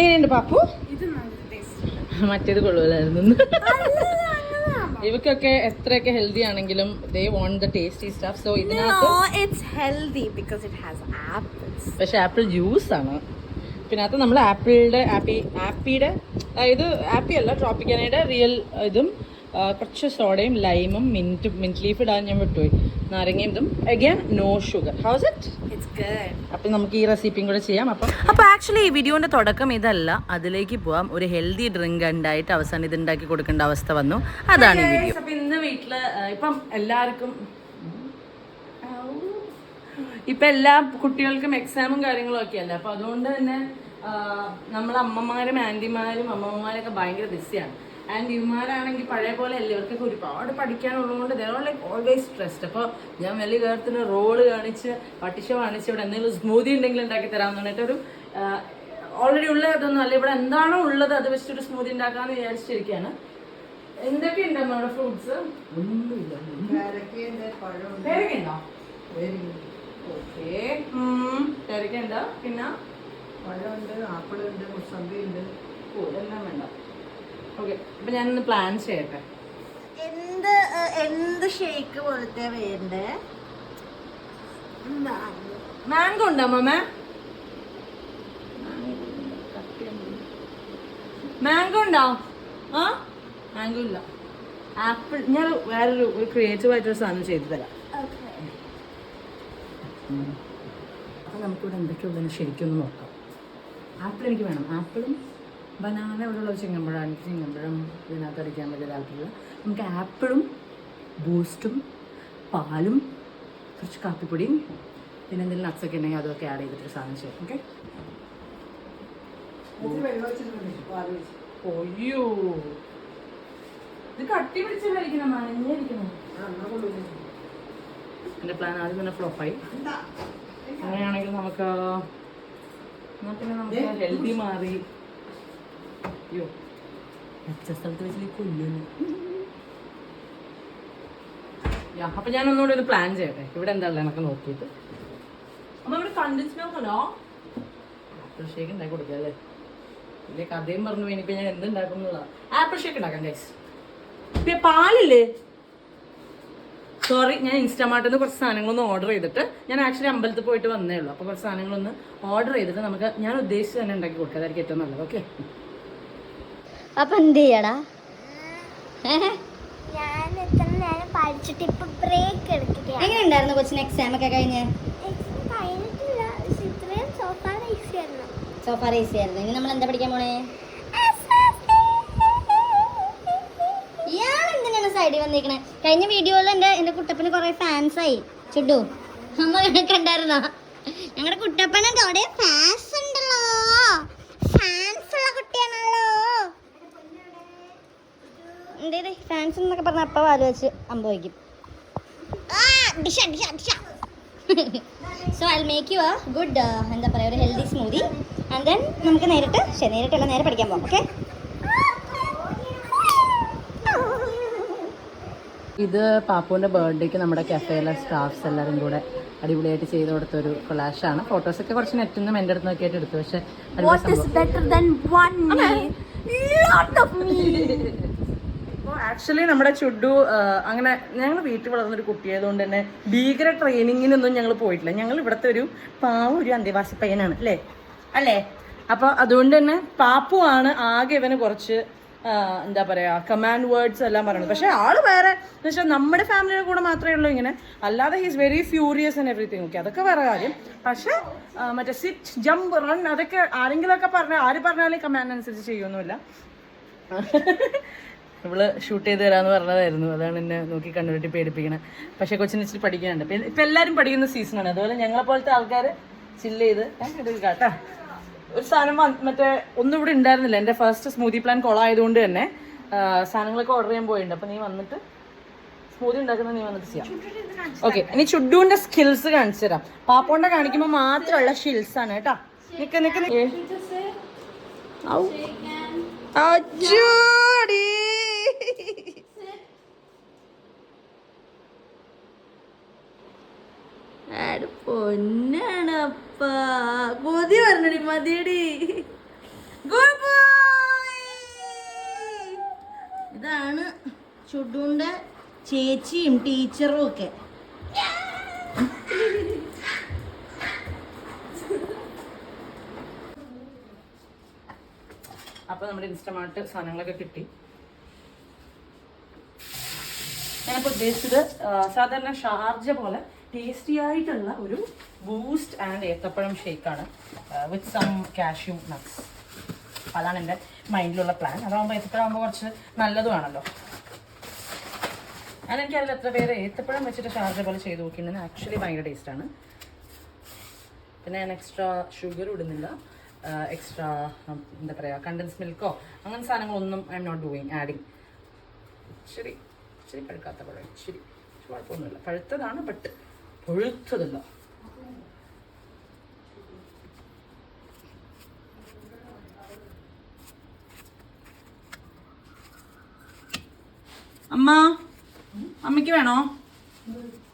എങ്ങനെയുണ്ട് പാപ്പു? മറ്റേത് കൊള്ളുമല്ലായിരുന്നു ഇവക്കൊക്കെ എത്രയൊക്കെ ഹെൽത്തി ആണെങ്കിലും they want the tasty stuff so ഇതിനകത്ത്. പക്ഷെ ആപ്പിൾ ജ്യൂസ് ആണ്. പിന്നെ അത് നമ്മൾ ആപ്പിളിന്റെ ആപ്പി ആപ്പിയുടെ അതായത് ആപ്പി അല്ല ട്രോപ്പിക്കാനയുടെ റിയൽ ഇതും കുറച്ച് സോഡയും ലൈമും മിന്റും മിന്റ് ലീഫ് ഇടാൻ ഞാൻ വിട്ടുപോയി. നാരങ്ങയും ഇതും. Again no sugar how's it. അപ്പം നമുക്ക് ഈ റെസിപ്പിയും കൂടെ ചെയ്യാം. അപ്പം അപ്പം ആക്ച്വലി ഈ വീഡിയോന്റെ തുടക്കം ഇതല്ല. അതിലേക്ക് പോവാം. ഒരു ഹെൽത്തി ഡ്രിങ്ക് ഉണ്ടായിട്ട് അവസാനം ഇത് ഉണ്ടാക്കി കൊടുക്കേണ്ട അവസ്ഥ വന്നു. അതാണ് ഈ വീഡിയോ അപ്പം ഇന്ന് വീട്ടിൽ ആ, ഇപ്പം എല്ലാവർക്കും ഇപ്പൊ എല്ലാ കുട്ടികൾക്കും എക്സാമും കാര്യങ്ങളും ഒക്കെ അല്ലേ? അപ്പൊ അതുകൊണ്ട് തന്നെ നമ്മളെ അമ്മമാരും അമ്മമ്മമാരും ഒക്കെ ഭയങ്കര ബിസിയാണ് ആൻഡ് ഇവന്മാരാണെങ്കിൽ പഴയ പോലെ അല്ലേ ഇവർക്കൊക്കെ ഒരുപാട് പഠിക്കാനുള്ളതുകൊണ്ട് ദർ ലൈക്ക് ഓൾവേസ് സ്ട്രെസ്ഡ് അപ്പോൾ ഞാൻ വലിയ കാര്യത്തിന് റോൾ കാണിച്ച് പട്ടിഷ കാണിച്ച് ഇവിടെ എന്തെങ്കിലും സ്മൂതി ഉണ്ടെങ്കിൽ ഉണ്ടാക്കി തരാമെന്ന് പറഞ്ഞിട്ടൊരു ഓൾറെഡി ഉള്ള ഇതൊന്നും അല്ല. ഇവിടെ എന്താണോ ഉള്ളത് അത് വെച്ചിട്ടൊരു സ്മൂതി ഉണ്ടാക്കാമെന്ന് വിചാരിച്ചിരിക്കുകയാണ്. എന്തൊക്കെയുണ്ട് നമ്മുടെ ഫ്രൂട്ട്സ് ഒന്നുമില്ല. പേരക്കുണ്ടോ ഓക്കെ പേരക്കുണ്ട് പിന്നെ? പഴമുണ്ട് ആപ്പിളുണ്ട് മുസമ്പിയുണ്ട്. ഓ എല്ലാം വേണ്ട. ഓക്കെ അപ്പൊ ഞാനൊന്ന് പ്ലാൻ ചെയ്യട്ടെ. എന്ത് എന്ത് ഷേക്ക് പോലത്തെ വേണ്ടേ? മാംഗോ ഉണ്ടോ മാമ? മാംഗോ ഉണ്ടോ? ആ? മാംഗോ ഇല്ല. ആപ്പിൾ ഞാൻ വേറൊരു ഒരു ക്രിയേറ്റീവ് ആയിട്ടൊരു സാധനം ചെയ്തു തരാം. അപ്പം നമുക്കിവിടെ എന്തൊക്കെയുള്ളതെന്ന് ശരിക്കും ഒന്ന് നോക്കാം. ആപ്പിൾ എനിക്ക് വേണം. ആപ്പിളും ബനാന ഒരു ഉള്ള ചിങ്ങമ്പഴം ഇതിനകത്ത് അടിക്കാൻ വലിയ താല്പര്യമില്ല നമുക്ക് ആപ്പിളും ബൂസ്റ്റും പാലും കുറച്ച് കാപ്പിപ്പൊടിയും പിന്നെ എന്തെങ്കിലും നട്സൊക്കെ ഉണ്ടെങ്കിൽ അതൊക്കെ ആഡ് ചെയ്തിട്ട് സാധനം ചെയ്യും. ഓക്കെ ഒയ്യോ ഇത് കട്ടി പിടിച്ചിരിക്കണം നനഞ്ഞിരിക്കണം ആ എന്റെ പ്ലാൻ ആദ്യം തന്നെ ഫ്ലോപ്പായി അങ്ങനെയാണെങ്കിൽ നമുക്ക് എന്നാൽ പിന്നെ നമുക്ക് ഹെൽത്തി മാറി. വെച്ച അപ്പൊ ഞാൻ ഒന്നുകൂടി ഒരു പ്ലാൻ ചെയ്യട്ടെ. ഇവിടെ എന്താ ഉള്ളത് എന്നൊക്കെ നോക്കിയിട്ട്. അമ്മ ഇവിടെ കണ്ടൻസ് മിൽക്ക് ആപ്പിൾ ഷേക്ക് ഉണ്ടാക്കി കൊടുക്കാം അല്ലേ? വലിയ കഥയും പറഞ്ഞു. ഇനിയിപ്പോ ഞാൻ എന്തുണ്ടാക്കും ആപ്പിൾ ഷേക്ക് ഉണ്ടാക്കാം ഗൈസ് പിന്നെ പാലില്ലേ? സോറി ഞാൻ ഇൻസ്റ്റാമാർട്ടിൽ നിന്ന് കുറച്ച് സാധനങ്ങളൊന്ന് ഓർഡർ ചെയ്തിട്ട് ഞാൻ ആക്ച്വലി അമ്പലത്തിൽ പോയിട്ട് വന്നേ ഉള്ളൂ. അപ്പോൾ കുറച്ച് സാധനങ്ങളൊന്ന് ഓർഡർ ചെയ്തിട്ട് നമുക്ക് ഞാൻ ഉദ്ദേശിച്ച് തന്നെ ഉണ്ടാക്കി കൊടുക്കുക അതായിരിക്കും ഏറ്റവും നല്ലത്. ഓക്കെ അപ്പൊ എന്ത് ചെയ്യടാ? എങ്ങനെയുണ്ടായിരുന്നു കൊച്ചിന് എക്സാം ഒക്കെ കഴിഞ്ഞ്? സോഫ റേസ് ആയിരുന്നു. ഇനി നമ്മൾ എന്താ പഠിക്കാൻ പോണേ? ഇയാൾ എന്തിനാണ് സൈഡിൽ വന്നിരിക്കണേ കഴിഞ്ഞ വീഡിയോയിൽ എന്റെ എന്റെ കുട്ടപ്പന് കുറെ ഫാൻസ് ആയി. ചുഡു അമ്മ കണ്ടായിരുന്നോ? ഞങ്ങളുടെ കുട്ടപ്പനെ അവിടെ ഫാൻസ് ഉണ്ടല്ലോ ഫാൻസ് ഉള്ള കുട്ടിയാണല്ലോ ഫാൻസ് എന്നൊക്കെ പറഞ്ഞ അപ്പ വാൽ വെച്ച് അമ്പവയ്ക്കും so I make you a good എന്താ പറയുക ഒരു ഹെൽത്തി സ്മൂതി ആൻഡ് ദെൻ നമുക്ക് നേരിട്ട് ശരി നേരിട്ടല്ല നേരെ പഠിക്കാൻ പോകാം ഓക്കെ ഇത് പാപ്പുവിന്റെ ബർത്ത്ഡേക്ക് നമ്മുടെ കഫേയിലെ സ്റ്റാഫ്സ് എല്ലാവരും കൂടെ അടിപൊളിയായിട്ട് ചെയ്ത് കൊടുത്തൊരു കൊളാഷാണ് ഫോട്ടോസൊക്കെ കുറച്ച് നെറ്റിൽ നിന്നും എന്റെ അടുത്തൊക്കെ ആയിട്ട് എടുത്തു പക്ഷേ ആക്ച്വലി നമ്മുടെ ചുഡു അങ്ങനെ ഞങ്ങൾ വീട്ടിൽ വളർന്നൊരു കുട്ടിയായതുകൊണ്ട് തന്നെ ഭീകര ട്രെയിനിങ്ങിനൊന്നും ഞങ്ങൾ പോയിട്ടില്ല. ഞങ്ങൾ ഇവിടുത്തെ ഒരു പാവ ഒരു അന്തേവാസി പയ്യനാണ് അല്ലേ? അല്ലേ? അപ്പോൾ അതുകൊണ്ട് തന്നെ പാപ്പു ആണ് ആകെ ഇവന് കുറച്ച് എന്താ പറയാ കമാൻഡ് വേർഡ്സ് എല്ലാം പറയുന്നത്. പക്ഷെ ആൾ വേറെ എന്ന് വെച്ചാൽ നമ്മുടെ ഫാമിലിയുടെ കൂടെ മാത്രമേ ഉള്ളൂ ഇങ്ങനെ. അല്ലാതെ he's very furious and everything okay അതൊക്കെ വേറെ കാര്യം. പക്ഷെ മറ്റേ സിറ്റ് ജമ്പ് റൺ അതൊക്കെ ആരെങ്കിലും ഒക്കെ പറഞ്ഞാൽ ആര് പറഞ്ഞാലും കമാൻഡ് അനുസരിച്ച് ചെയ്യൊന്നുമില്ല ഇവൾ ഷൂട്ട് ചെയ്ത് തരാന്ന് പറഞ്ഞതായിരുന്നു. അതാണ് എന്നെ നോക്കി കണ്ടുപിട്ടി പേടിപ്പിക്കണേ. പക്ഷെ കൊച്ചിന് ഇച്ചിരി പഠിക്കാനുണ്ട്. ഇപ്പൊ എല്ലാരും എല്ലാവരും പഠിക്കുന്ന സീസണാണ് അതുപോലെ ഞങ്ങളെ പോലത്തെ ആൾക്കാര് ചില്ല് ചെയ്ത് ഏ, ഇത് കേട്ടാ. ഒരു സാധനം മറ്റേ ഒന്നും ഇവിടെ ഉണ്ടായിരുന്നില്ല. എന്റെ ഫസ്റ്റ് സ്മൂതി പ്ലാൻ കൊളായതുകൊണ്ട് തന്നെ സാധനങ്ങളൊക്കെ ഓർഡർ ചെയ്യാൻ പോയിണ്ട് അപ്പൊ നീ വന്നിട്ട് സ്മൂതി ഉണ്ടാക്കുന്ന നീ വന്നിട്ട് ചെയ്യാം. ഓക്കെ ഇനി ചുഡുവിന്റെ സ്കിൽസ് കാണിച്ചു തരാം. പാപ്പോണ്ട കാണിക്കുമ്പോൾ മാത്രമുള്ള സ്കിൽസ് ആണ് കേട്ടാ. നിക്ക് നിക്ക് നിക്ക്. ഔ. ആട് പൊന്നാണ് അപ്പ. ഇതാണ് ചുഡുവിന്റെ ചേച്ചിയും ടീച്ചറും ഒക്കെ. അപ്പോൾ നമ്മുടെ ഇൻസ്റ്റമാർട്ട് സാധനങ്ങളൊക്കെ കിട്ടി. ഞാനിപ്പോൾ ഉദ്ദേശിച്ചത് സാധാരണ ഷാർജ പോലെ ടേസ്റ്റി ആയിട്ടുള്ള ഒരു ബൂസ്റ്റ് ആൻഡ് ഏത്തപ്പഴം ഷേക്കാണ് വിത്ത് സം കാഷ്യൂ നട്ട്സ് അതാണ് എന്റെ മൈൻഡിലുള്ള പ്ലാൻ അതാകുമ്പോൾ ഏത്തപ്പഴം ആകുമ്പോൾ കുറച്ച് നല്ലതുമാണല്ലോ ഞാൻ എനിക്കതിൽ എത്ര പേര് ഏത്തപ്പഴം വെച്ചിട്ട് ഷാർജ പോലെ ചെയ്ത് നോക്കിയിട്ടുണ്ടെന്ന് ആക്ച്വലി ഭയങ്കര ടേസ്റ്റാണ് പിന്നെ ഞാൻ എക്സ്ട്രാ ഷുഗർ ഇടുന്നില്ല. എക്സ്ട്രാ എന്താ പറയുക കണ്ടൻസ് മിൽക്കോ അങ്ങനെ സാധനങ്ങളൊന്നും I'm not doing adding ശരി. ശരി പഴുക്കാത്ത പഴം ശരി കുഴപ്പമൊന്നുമില്ല പഴുത്തതാണ് ബട്ട് പൊഴുത്തതല്ല. അമ്മ അമ്മയ്ക്ക് വേണോ?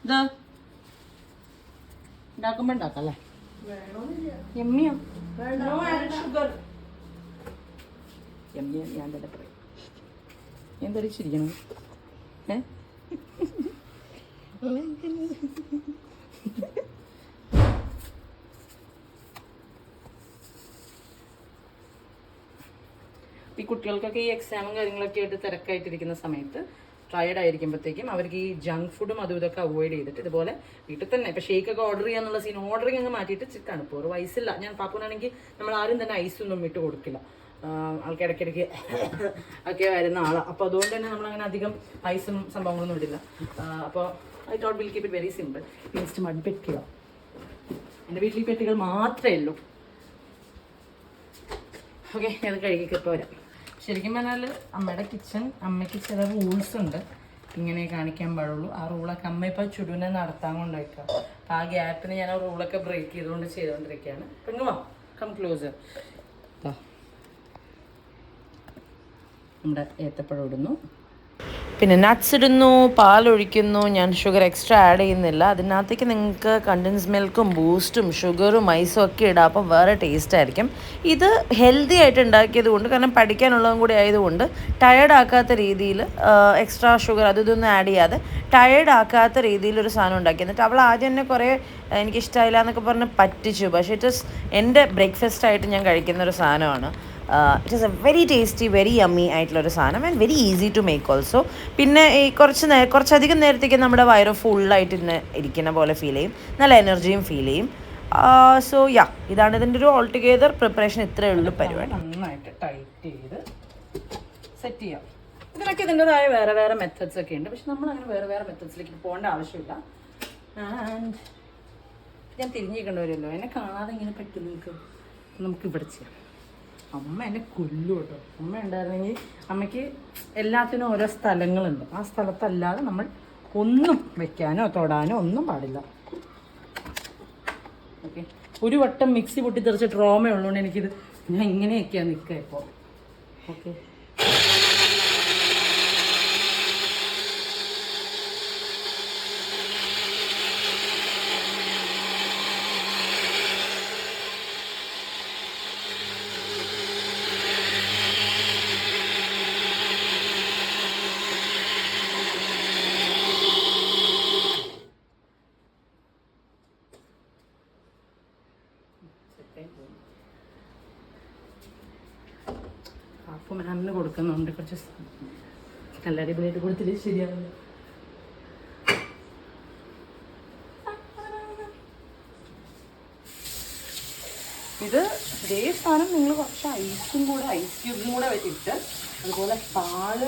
ഇത് ഉണ്ടാക്കുമ്പോ ഉണ്ടാക്കാം അല്ലേ? എമ്മിയോ? എമ്മിയ? ഞാൻ തന്നെ പറയും. എന്താ ചിരിക്കണം ഈ കുട്ടികൾക്കൊക്കെ ഈ എക്സാമും കാര്യങ്ങളൊക്കെ ആയിട്ട് തിരക്കായിട്ടിരിക്കുന്ന സമയത്ത് ടയർഡ് ആയിരിക്കുമ്പോഴത്തേക്കും അവർക്ക് ഈ ജങ്ക് ഫുഡും അതും ഇതൊക്കെ അവോയ്ഡ് ചെയ്തിട്ട് ഇതുപോലെ വീട്ടിൽ തന്നെ ഇപ്പൊ ഷേക്ക് ഒക്കെ ഓർഡർ ചെയ്യാന്നുള്ള സീൻ ഓർഡറിങ് അങ്ങ് മാറ്റിയിട്ട് ചി- തണുപ്പ്. ഒരു വയസ്സില്ല. ഞാൻ പാപ്പൂനാണെങ്കിൽ നമ്മൾ ആരും തന്നെ ഐസൊന്നും ഇട്ട് കൊടുക്കില്ല. ആൾക്ക് ഇടയ്ക്കിടയ്ക്ക് ഒക്കെ വരുന്ന ആളാണ് അപ്പോൾ അതുകൊണ്ട് തന്നെ നമ്മളങ്ങനെ അധികം ഐസും സംഭവങ്ങളൊന്നും ഇടില്ല. അപ്പോൾ I dot will keep it very simple Instamart പെട്ടിയോ എന്റെ വീട്ടിൽ പെട്ടികൾ മാത്രമേ ഉള്ളൂ. ഓക്കെ അത് കഴുകിക്ക് ഇപ്പോൾ വരാം. ശരിക്കും പറഞ്ഞാൽ അമ്മയുടെ കിച്ചൺ അമ്മയ്ക്ക് ചില റൂൾസ് ഉണ്ട്. ഇങ്ങനെ കാണിക്കാൻ പാടുള്ളൂ. ആ റൂളൊക്കെ അമ്മ ഇപ്പോൾ ചുടുവിനെ നടത്താൻ കൊണ്ടുവയ്ക്കുക ആ ഗ്യാപ്പിന് ഞാൻ ആ റൂളൊക്കെ ബ്രേക്ക് ചെയ്തുകൊണ്ട് ചെയ്തുകൊണ്ടിരിക്കുകയാണ്. അപ്പം ഇങ്ങ് വാ കം ക്ലോസർ നമ്മുടെ ഏത്തപ്പഴം ഇടുന്നു. പിന്നെ നട്ട്സ് ഇടുന്നു പാലൊഴിക്കുന്നു ഞാൻ ഷുഗർ എക്സ്ട്രാ ആഡ് ചെയ്യുന്നില്ല. അതിനകത്തേക്ക് നിങ്ങൾക്ക് കണ്ടൻസ് മിൽക്കും ബൂസ്റ്റും ഷുഗറും ഐസും ഒക്കെ ഇടാം. അപ്പം വേറെ ടേസ്റ്റ് ആയിരിക്കും. ഇത് ഹെൽത്തി ആയിട്ട് ഉണ്ടാക്കിയത് കൊണ്ട് കാരണം പഠിക്കാനുള്ളതും കൂടി ആയതുകൊണ്ട് ടയേർഡ് ആക്കാത്ത രീതിയിൽ എക്സ്ട്രാ ഷുഗർ അത് ഇതൊന്നും ആഡ് ചെയ്യാതെ ടയേർഡ് ആക്കാത്ത രീതിയിൽ ഒരു സാധനം ഉണ്ടാക്കി. എന്നിട്ട് അവൾ ആദ്യം തന്നെ കുറേ എനിക്ക് ഇഷ്ടമായില്ല എന്നൊക്കെ പറഞ്ഞ് പറ്റിച്ചു. പക്ഷേ ഇറ്റ് ഇസ് എന്റെ ബ്രേക്ക്ഫാസ്റ്റ് ആയിട്ട് ഞാൻ കഴിക്കുന്ന ഒരു സാധനമാണ്. It is a very tasty very yummy ആയിട്ടുള്ളൊരു സാധനം and very easy to make also പിന്നെ ഈ കുറച്ച് നേ കുറച്ചധികം നേരത്തേക്ക് നമ്മുടെ വയറ് ഫുള്ളായിട്ട് ഇന്ന് ഇരിക്കുന്ന പോലെ ഫീൽ ചെയ്യും. നല്ല എനർജിയും ഫീൽ ചെയ്യും. സോ യാ ഇതാണ് ഇതിന്റെ ഒരു ഓൾ ടുഗെദർ പ്രിപ്പറേഷൻ ഇത്രയേ ഉള്ളൂ പരിപാടി. നന്നായിട്ട് ടൈറ്റ് ചെയ്ത് സെറ്റ് ചെയ്യാം. ഇതിനൊക്കെ ഇതിന്റെതായ വേറെ വേറെ മെത്തേഡ്സ് ഒക്കെ ഉണ്ട്. പക്ഷെ നമ്മൾ അങ്ങനെ വേറെ വേറെ മെത്തേഡ്സിലേക്ക് പോകേണ്ട ആവശ്യമില്ല. ആൻഡ് ഞാൻ തിരിഞ്ഞിരിക്കേണ്ടി വരുമല്ലോ. എന്നെ കാണാതെ ഇങ്ങനെ പറ്റും നിങ്ങൾക്ക് നമുക്ക് ഇവിടെ ചെയ്യാം. അമ്മ എന്നെ കൊല്ലു കേട്ടോ. അമ്മ ഉണ്ടായിരുന്നെങ്കിൽ അമ്മയ്ക്ക് എല്ലാത്തിനും ഓരോ സ്ഥലങ്ങളുണ്ട്. ആ സ്ഥലത്തല്ലാതെ നമ്മൾ ഒന്നും വെക്കാനോ തൊടാനോ ഒന്നും പാടില്ല. ഓക്കെ. ഒരു വട്ടം മിക്സി പൊട്ടിത്തെറിച്ച റോമേ ഉള്ളതുകൊണ്ട് എനിക്കിത് ഞാൻ ഇങ്ങനെയൊക്കെയാണ് നിൽക്കുക ഇപ്പോൾ ഓക്കെ. നല്ല അടിപൊളിയായിട്ട് കൊടുത്തിട്ട് ശരിയാവില്ല ഇത് ഇതേ സാധനം നിങ്ങൾ കുറച്ച് ഐസും കൂടെ ഐസ് ക്യൂബും കൂടെ വെച്ചിട്ട് അതുപോലെ പാൽ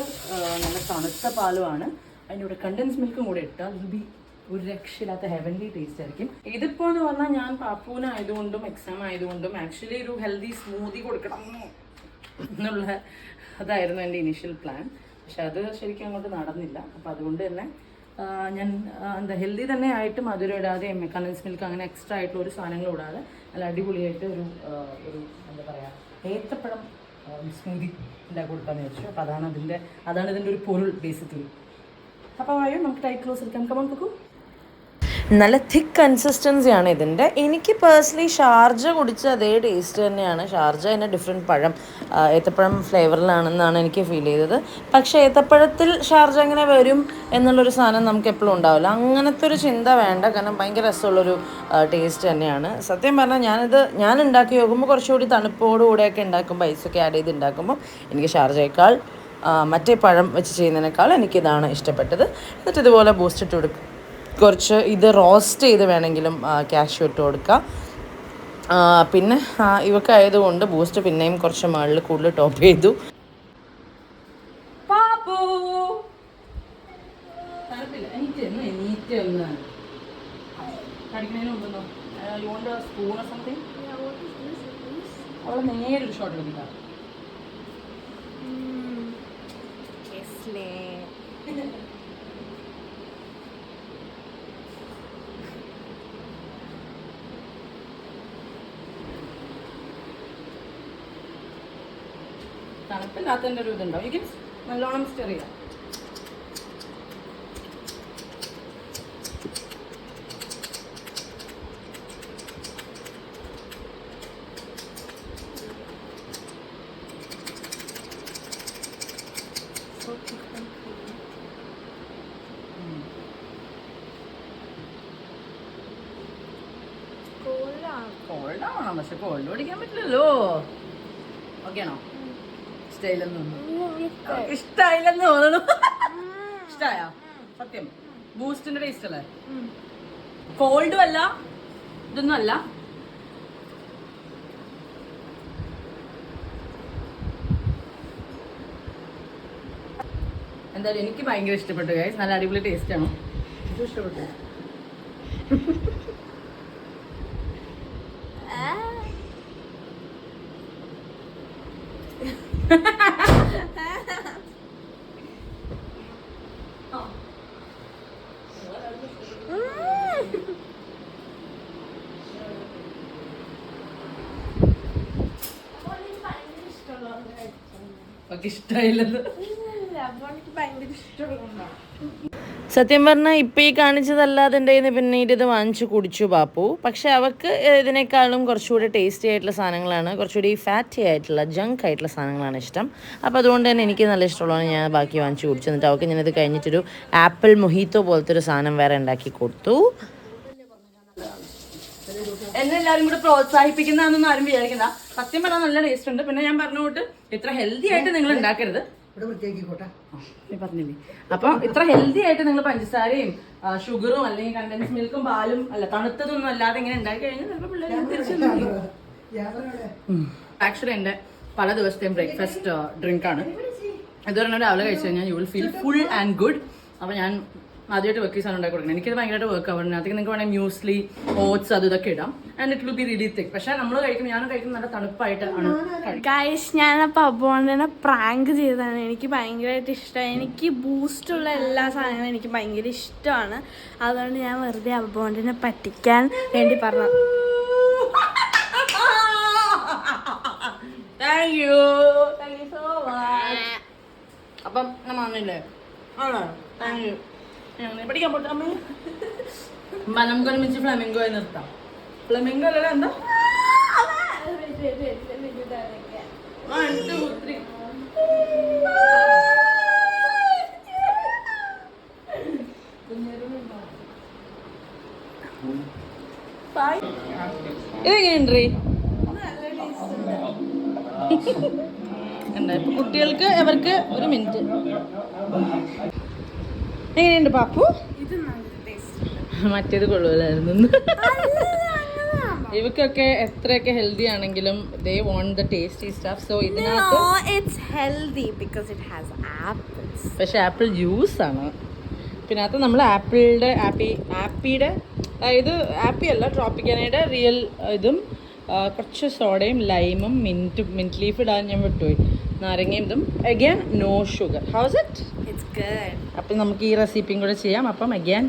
നല്ല തണുത്ത പാലുമാണ്. അതിന്റെ കണ്ടൻസ് മിൽക്കും കൂടെ ഇട്ടാൽ ഇത് ബി ഒരു രക്ഷയില്ലാത്ത ഹെവൻലി ടേസ്റ്റ് ആയിരിക്കും. ഇതിപ്പോ എന്ന് പറഞ്ഞാൽ ഞാൻ പാപ്പൂനായതുകൊണ്ടും എക്സാം ആയതുകൊണ്ടും ആക്ച്വലി ഒരു ഹെൽത്തി സ്മൂതി കൊടുക്കണം എന്നുള്ള അതായിരുന്നു എന്റെ ഇനീഷ്യൽ പ്ലാൻ പക്ഷെ അത് ശരിക്കും അങ്ങോട്ട് നടന്നില്ല. അപ്പോൾ അതുകൊണ്ട് തന്നെ ഞാൻ എന്താ ഹെൽത്തി തന്നെ ആയിട്ട് മധുരം ഇടാതെ കണ്ടൻസ് മിൽക്ക് അങ്ങനെ എക്സ്ട്രാ ആയിട്ടുള്ള ഒരു സാധനങ്ങൾ ഇടാതെ നല്ല അടിപൊളിയായിട്ട് ഒരു ഒരു എന്താ പറയുക ഏത്തപ്പഴം സ്മൂതി ഉണ്ടാക്കി കൊടുക്കാമെന്ന് വെച്ചു അപ്പോൾ അതാണ് അതിന്റെ അതാണ് ഇതിന്റെ ഒരു പൊരുൾ ബേസിക്കലി അപ്പോൾ ആയോ നമുക്ക് ടൈറ്റ് ക്ലോസ് എടുക്കാം. കമൺ കുക്കു നല്ല തിക്ക് കൺസിസ്റ്റൻസിയാണ് ഇതിന്റെ എനിക്ക് പേഴ്സണലി ഷാർജ കുടിച്ച അതേ ടേസ്റ്റ് തന്നെയാണ്. ഷാർജ എന്റെ ഡിഫറെന്റ് പഴം ഏത്തപ്പഴം ഫ്ലേവറിലാണെന്നാണ് എനിക്ക് ഫീൽ ചെയ്തത്. പക്ഷേ ഏത്തപ്പഴത്തിൽ ഷാർജ എങ്ങനെ വരും എന്നുള്ളൊരു സാധനം നമുക്ക് എപ്പോഴും ഉണ്ടാവില്ല. അങ്ങനത്തെ ഒരു ചിന്ത വേണ്ട. കാരണം ഭയങ്കര രസമുള്ളൊരു ടേസ്റ്റ് തന്നെയാണ്. സത്യം പറഞ്ഞാൽ ഞാനിത് ഞാൻ ഉണ്ടാക്കി നോക്കുമ്പോൾ കുറച്ചുകൂടി തണുപ്പോടുകൂടെയൊക്കെ ഉണ്ടാക്കുമ്പോൾ ഐസൊക്കെ ആഡ് ചെയ്ത് ഉണ്ടാക്കുമ്പോൾ എനിക്ക് ഷാർജയേക്കാൾ മറ്റേ പഴം വെച്ച് ചെയ്യുന്നതിനേക്കാൾ എനിക്കിതാണ് ഇഷ്ടപ്പെട്ടത്. എന്നിട്ട് ഇതുപോലെ ബൂസ്റ്റ് ഇട്ട് കൊടുക്കും. കുറച്ച് ഇത് റോസ്റ്റ് ചെയ്ത് വേണമെങ്കിലും ക്യാഷ്യൂ ഇട്ട് കൊടുക്കാം. ആ, പിന്നെ ഇവക്ക് ആയതുകൊണ്ട് ബൂസ്റ്റ് പിന്നെയും കുറച്ച് മുകളിൽ കൂടുതൽ ടോപ്പ് ചെയ്തു. പാപ്പു! തണുപ്പില്ല. എനിക്ക് ഒന്ന് എണീറ്റ് ഒന്ന് കടിക്കുന്നതിന് മുമ്പൊന്നോ you want spoon or something അവളെ നേരെ ഒരു ഷോട്ട് എടുക്കാം തണുപ്പില്ലാത്തതിന്റെ ഒരു ഇതുണ്ടാവും എനിക്ക് നല്ലോണം സ്റ്റെർ ചെയ്യാം. കോൾഡ് ആവണം പക്ഷെ കോൾഡ് ഓടിക്കാൻ പറ്റില്ലല്ലോ. ഓക്കെ ആണോ? ഇഷ്ടമായില്ലെന്ന് തോന്നുന്നു. ഇഷ്ടമായില്ലെന്ന് തോന്നണു ഇഷ്ടമായ സത്യം. ബൂസ്റ്റിന്റെ ടേസ്റ്റ് അല്ലേ കോൾഡും അല്ല ഇതൊന്നും അല്ല. എന്തായാലും എനിക്ക് ഭയങ്കര ഇഷ്ടപ്പെട്ടു ഗൈസ് നല്ല അടിപൊളി ടേസ്റ്റ് ആണ്. ഇത് ഇഷ്ടപ്പെട്ടു ഭയങ്കര ഇഷ്ടമായില്ലെന്ന് സത്യം പറഞ്ഞാൽ ഇപ്പം ഈ കാണിച്ചതല്ലാതെ എന്റെ കയ്യിൽ നിന്ന് പിന്നീട് ഇത് വാങ്ങിച്ചു കുടിച്ചു പാപ്പു പക്ഷെ അവൾക്ക് ഇതിനേക്കാളും കുറച്ചുകൂടി ടേസ്റ്റി ആയിട്ടുള്ള സാധനങ്ങളാണ്. കുറച്ചുകൂടി ഫാറ്റി ആയിട്ടുള്ള ജങ്ക് ആയിട്ടുള്ള സാധനങ്ങളാണ് ഇഷ്ടം. അപ്പോൾ അതുകൊണ്ട് തന്നെ എനിക്ക് നല്ല ഇഷ്ടമുള്ളതാണ് ഞാൻ ബാക്കി വാങ്ങിച്ചു കുടിച്ചു എന്നിട്ട് അവൾക്ക് ഞാനിത് കഴിഞ്ഞിട്ടൊരു ആപ്പിൾ മൊഹീത്തോ പോലത്തെ ഒരു സാധനം വേറെ ഉണ്ടാക്കി കൊടുത്തു. എന്നെ എല്ലാവരും കൂടെ പ്രോത്സാഹിപ്പിക്കുന്നതെന്നൊന്നും ആരും വിചാരിക്കുന്ന സത്യം പറഞ്ഞാൽ നല്ല ടേസ്റ്റ് ഉണ്ട്. പിന്നെ ഞാൻ പറഞ്ഞുകൊണ്ട് ഇത്ര ഹെൽത്തി ആയിട്ട് നിങ്ങൾ ഉണ്ടാക്കരുത്. ഇവിടെ വൃത്തിയാക്കിക്കോട്ടെ. നീ പറഞ്ഞില്ലേ? അപ്പൊ ഇത്ര ഹെൽത്തി ആയിട്ട് നിങ്ങൾ പഞ്ചസാരയും ആ, ഷുഗറും അല്ലെങ്കിൽ കണ്ടൻസ് മിൽക്കും പാലും അല്ല തണുത്തതൊന്നും അല്ലാതെ ഇങ്ങനെ ഉണ്ടാക്കി കഴിഞ്ഞാൽ ചിലപ്പോൾ പിള്ളേർ തിരിച്ചു ആക്ച്വലി എന്റെ പല ദിവസത്തെയും ബ്രേക്ക്ഫാസ്റ്റ് ഡ്രിങ്ക് ആണ്. ഇത് പറഞ്ഞാൽ രാവിലെ കഴിച്ചു കഴിഞ്ഞാൽ you will feel full and good അപ്പോൾ ഞാൻ ആദ്യമായിട്ട് വർക്ക് ചെയ്യാൻ ഉണ്ടാക്കി കൊടുക്കണം. എനിക്കത് ഭയങ്കരമായിട്ട് വർക്ക് ആവുന്നുണ്ട് അതൊക്കെ നിങ്ങൾക്ക് വേണമെങ്കിൽ മ്യൂസ്ലി ഓട്സ് അത് ഇതൊക്കെ ഇടാം. And it will be really thick പക്ഷെ നമ്മൾ കഴിക്കും ഞാൻ കഴിക്കുന്നത് നല്ല തണുപ്പായിട്ട് ആണ് ഞാൻ ഗൈസ് ഞാനപ്പോൾ അബോണ്ടനെ പ്രാങ്ക് ചെയ്തതാണ്. എനിക്ക് ഭയങ്കരമായിട്ട് ഇഷ്ടമായി എനിക്ക് ബൂസ്റ്റുള്ള എല്ലാ സാധനങ്ങളും എനിക്ക് ഭയങ്കര ഇഷ്ടമാണ്. അതുകൊണ്ട് ഞാൻ വെറുതെ അബോണ്ടിനെ പറ്റിക്കാൻ വേണ്ടി പറഞ്ഞു. Thank you thank you so much അപ്പം ഞാൻ വന്നില്ലേ? ആണോ? താങ്ക് യു പഠിക്കാൻ പോട്ടെ അമ്മ. അമ്മ നമുക്ക് ഒരുമിച്ച് ഫ്ലമിംഗോ നിർത്താം. ഫ്ലമിംഗോ അല്ലല്ലോ എന്താ. ഇതെങ്ങനെയുണ്ട്? ഇപ്പൊ കുട്ടികൾക്ക് അവർക്ക് ഒരു മിനിറ്റ്. എങ്ങനെയുണ്ട് പാപ്പു? മറ്റേത് കൊള്ളുമല്ലായിരുന്നു ഇവക്കൊക്കെ എത്രയൊക്കെ ഹെൽത്തി ആണെങ്കിലും they want the tasty stuff so ഇതിനകത്ത് പക്ഷെ ആപ്പിൾ ജ്യൂസ് ആണ്. പിന്നെ അത് നമ്മൾ ആപ്പിളിന്റെ ആപ്പി ആപ്പിയുടെ അതായത് ആപ്പി അല്ല ട്രോപ്പിക്കാനയുടെ റിയൽ ഇതും കുറച്ച് സോഡയും ലൈമും മിന്റും മിന്റ് ലീഫ് ഇടാൻ ഞാൻ വിട്ടുപോയി. നാരങ്ങയും ഇതും. Again no sugar how's it അപ്പം നമുക്ക് ഈ റെസിപ്പിയും കൂടെ ചെയ്യാം അപ്പം അഗൈൻ